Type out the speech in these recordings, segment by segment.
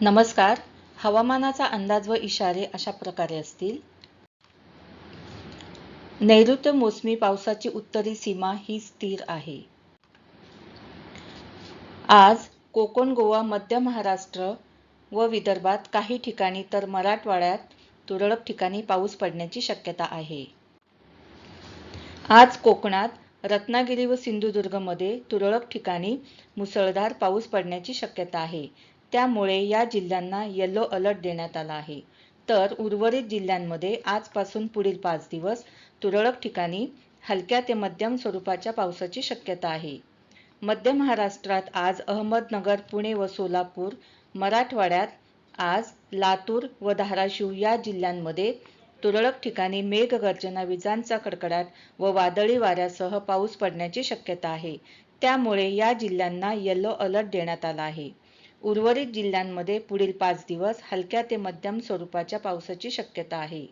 नमस्कार. हवामानाचा अंदाज व इशारे अशा प्रकारे असतील. नैऋत्य मोसमी पावसाची उत्तरी सीमा ही स्थिर आहे. आज कोकण गोवा मध्य महाराष्ट्र व विदर्भात काही ठिकाणी तर मराठवाड्यात तुरळक ठिकाणी पाऊस पडण्याची शक्यता आहे. आज कोकणात रत्नागिरी व सिंधुदुर्गमध्ये तुरळक ठिकाणी मुसळधार पाऊस पडण्याची शक्यता आहे. त्यामुळे या जिल्ह्यांना येलो अलर्ट देण्यात आला आहे. तर उर्वरित जिल्ह्यांमध्ये आजपासून पुढील पाच दिवस तुरळक ठिकाणी हलक्या ते मध्यम स्वरूपाच्या पावसाची शक्यता आहे. मध्य महाराष्ट्रात आज अहमदनगर पुणे व सोलापूर मराठवाड्यात आज लातूर व धाराशिव या जिल्ह्यांमध्ये तुरळक ठिकाणी मेघगर्जना विजांचा कडकडाट व वादळी वाऱ्यासह पाऊस पडण्याची शक्यता आहे. त्यामुळे या जिल्ह्यांना येलो अलर्ट देण्यात आला आहे. उर्वरित जिल्ह्यांमध्ये पुढील पाच दिवस हलक्या ते मध्यम स्वरूपाच्या पावसाची शक्यता आहे.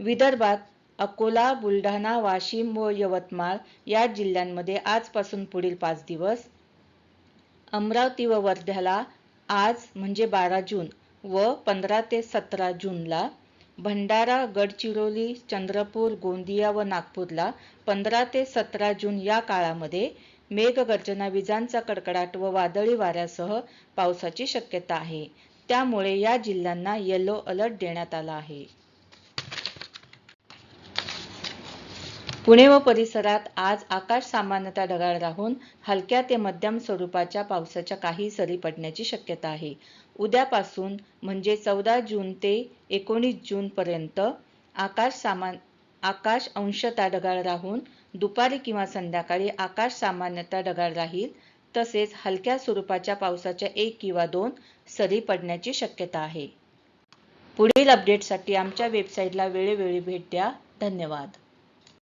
विदर्भात अकोला बुलढाणा वाशिम व यवतमाळ या जिल्ह्यांमध्ये आजपासून पुढील पाच दिवस अमरावती व वर्ध्याला आज म्हणजे बारा जून व पंधरा ते सतरा जूनला भंडारा गडचिरोली चंद्रपूर गोंदिया व नागपूरला पंधरा ते सतरा जून या काळामध्ये मेघगर्जना विजांचा कडकडाट व वादळी वाऱ्यासह पावसाची शक्यता आहे. त्यामुळे या जिल्ह्यांना येलो अलर्ट देण्यात आला आहे. पुणे व परिसरात आज आकाश सामान्यतः ढगाळ राहून हलक्या ते मध्यम स्वरूपाच्या पावसाच्या काही सरी पडण्याची शक्यता आहे. उद्यापासून म्हणजे चौदा जून ते एकोणीस जूनपर्यंत आकाश सामान आकाश अंशतः ढगाळ राहून दुपारी किंवा संध्याकाळी आकाश सामान्यतः ढगाळ राहील तसेच हलक्या स्वरूपाच्या पावसाच्या एक किंवा दोन सरी पडण्याची शक्यता आहे. पुढील अपडेटसाठी आमच्या वेबसाईटला वेळोवेळी भेट द्या. धन्यवाद.